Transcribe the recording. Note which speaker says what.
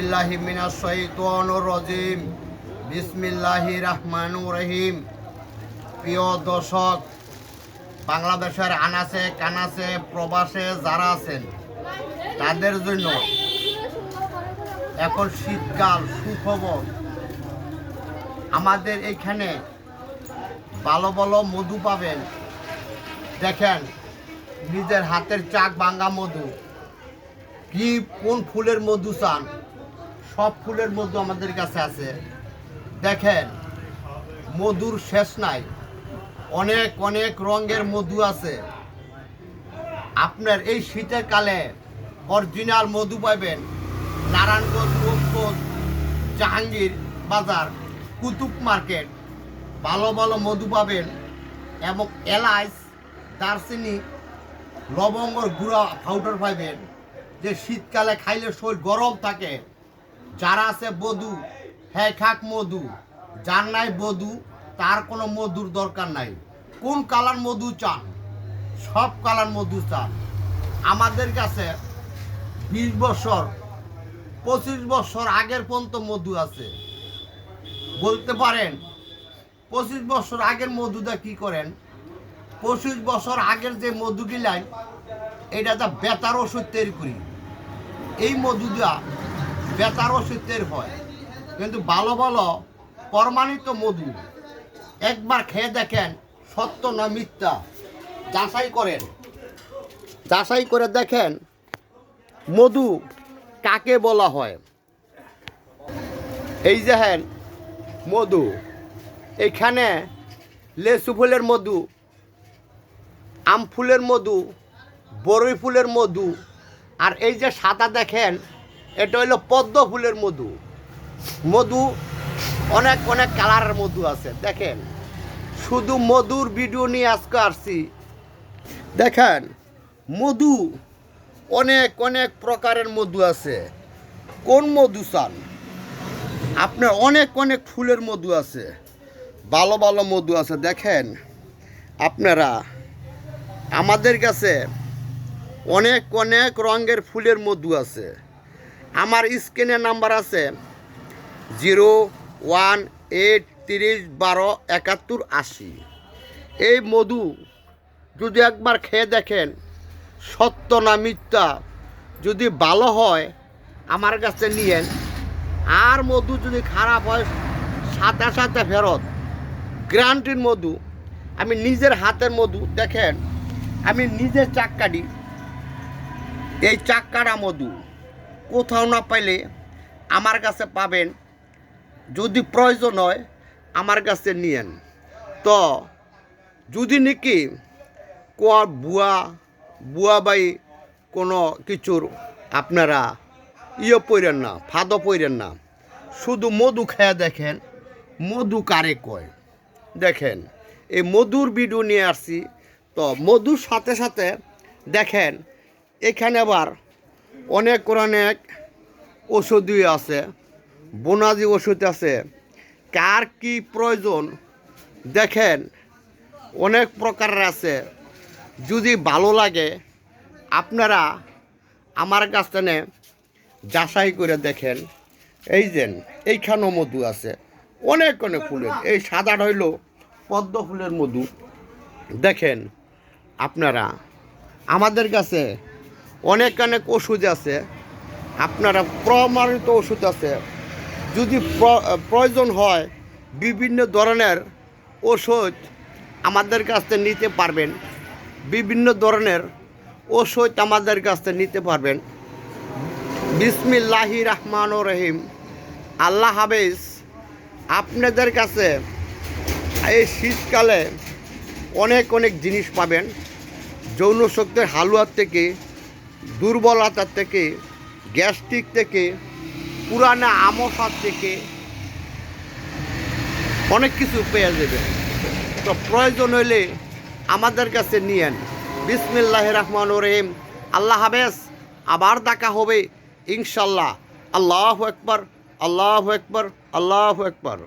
Speaker 1: বিল্লাহি মিনাশ শাইতানির রাজিম। বিসমিল্লাহির রহমানির রহিম। প্রিয় দর্শক, বাংলাদেশের আনাসে কানাসে প্রবাসে যারা আছেন, তাদের জন্য এখন শীতকাল, সুখবর। আমাদের এখানে ভালো ভালো মধু পাবেন। দেখেন, নিজের হাতের চাক ভাঙ্গা মধু। কি কোন ফুলের মধু চান? সব ফুলের মধু আমাদের কাছে আছে। দেখেন, মধুর শেষ নাই। অনেক অনেক রঙের মধু আছে। আপনার এই শীতের কালে অরিজিনাল মধু পাবেন নারায়ণগঞ্জ, রূপগঞ্জ, জাহাঙ্গীর বাজার, কুতুব মার্কেট। ভালো ভালো মধু পাবেন এবং এলাইচ দারচিনি, লবঙ্গর গুঁড়া পাউডার পাবেন। যে শীতকালে খাইলে শরীর গরম থাকে। যারা আছে বধু হ্যাঁ খাক মধু। যার নাই বধু, তার কোনো মধুর দরকার নাই। কোন কালার মধু চান? সব কালার মধু চান। আমাদের কাছে বিশ বছর, পঁচিশ বছর আগের পর্যন্ত মধু আছে। বলতে পারেন, পঁচিশ বছর আগের মধুটা কি করেন? পঁচিশ বছর আগের যে মধু গিলাই এটা যা বেতার ওষুধ তৈরি করি। এই মধুটা বেতার ওষুধ তৈরি হয়। কিন্তু ভালো ভালো প্রমাণিত মধু। একবার খেয়ে দেখেন, সত্য না মিথ্যা? যাচাই করেন। যাচাই করে দেখেন, মধু কাকে বলা হয়? এই যে হ্যাঁ মধু। এখানে লেসু ফুলের মধু, আম ফুলের মধু, বরই ফুলের মধু, আর এই যে সাদা দেখেন এটা হলো পদ্ম ফুলের মধু। মধু, অনেক অনেক কালারের মধু আছে, দেখেন। শুধু মধুর ভিডিও নিয়ে আজকে আসছি। দেখেন, মধু, অনেক অনেক প্রকারের মধু আছে। কোন মধু চান? আপনার অনেক অনেক ফুলের মধু আছে। ভালো ভালো মধু আছে। দেখেন, আপনারা, আমাদের কাছে অনেক অনেক রঙের ফুলের মধু আছে। আমার স্ক্রিনে নাম্বার আছে জিরো ওয়ান এইট তিরিশ বারো একাত্তর আশি। এই মধু যদি একবার খেয়ে দেখেন, সত্য না মিথ্যা, যদি ভালো হয়, আমার কাছে নিয়েন। আর মধু যদি খারাপ হয়, সাথে সাথে ফেরত। গ্রান্টির মধু। আমি নিজের হাতের মধু, দেখেন, আমি নিজের চাক কাটি। এই চাক কাটা মধু। কোথাও না পাইলে আমার কাছে পাবেন। যদি প্রয়োজন হয়, আমার কাছে নিয়েন। তো, যদি নাকি কোয়া বুয়া বুয়া বাই কোনো কিছুর আপনারা ইয়ে পইরেন না ফাদো পইরেন না, শুধু মধু খেয়ে দেখেন, মধু কারে কয়? দেখেন, এই মধুর ভিডিও নিয়ে আসছি। তো, মধুর সাথে সাথে দেখেন, এখানে আবার অনেক অনেক ওষুধই আছে, বোনাজি ওষুধ আছে। কার কি প্রয়োজন, দেখেন, অনেক প্রকারের আছে। যদি ভালো লাগে, আপনারা আমার কাছ যাচাই করে দেখেন। এই যে, এইখানেও মধু আছে। অনেক অনেক ফুলের। এই সাদাটা হইল পদ্ম ফুলের মধু। দেখেন, আপনারা, আমাদের কাছে অনেক অনেক ওষুধ আছে। আপনারা প্রমাণিত ওষুধ আছে। যদি প্র- প্রয়োজন হয়, বিভিন্ন ধরনের ওষুধ আমাদের কাছ থেকে নিতে পারবেন। বিভিন্ন ধরনের ওষুধ আমাদের কাছ থেকে নিতে পারবেন। বিসমিল্লাহি রহমান রহিম। আল্লাহ হাফেজ। আপনাদের কাছে এই শীতকালে অনেক অনেক জিনিস পাবেন। যৌন শক্তির হালুয়ার থেকে দুর্বলতার থেকে, গ্যাস্ট্রিক থেকে, পুরানা আমসার থেকে অনেক কিছু পেয়ে যাবে। তো প্রয়োজন হইলে আমাদের কাছে নিয়েন বিসমিল্লাহ রহমান রহিম। আল্লাহ হাফেজ। আবার দেখা হবে ইনশাল্লাহ। আল্লাহ একবার আল্লাহ একবার আল্লাহ একবার